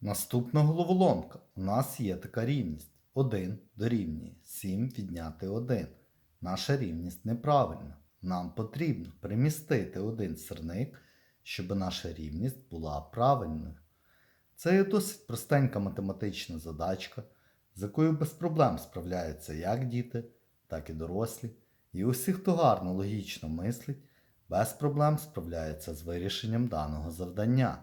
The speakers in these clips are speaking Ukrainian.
Наступна головоломка. У нас є така рівність. 1 дорівнює 7 відняти 1. Наша рівність неправильна. Нам потрібно примістити один сирник, щоб наша рівність була правильною. Це є досить простенька математична задачка, з якою без проблем справляються як діти, так і дорослі. І усі, хто гарно логічно мислить, без проблем справляється з вирішенням даного завдання.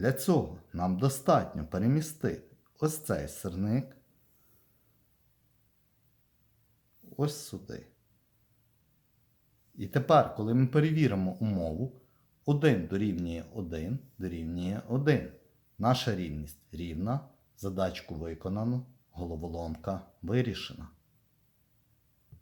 Для цього нам достатньо перемістити ось цей сирник ось сюди. І тепер, коли ми перевіримо умову, 1 дорівнює 1 дорівнює 1. Наша рівність рівна, задачку виконано, головоломка вирішена.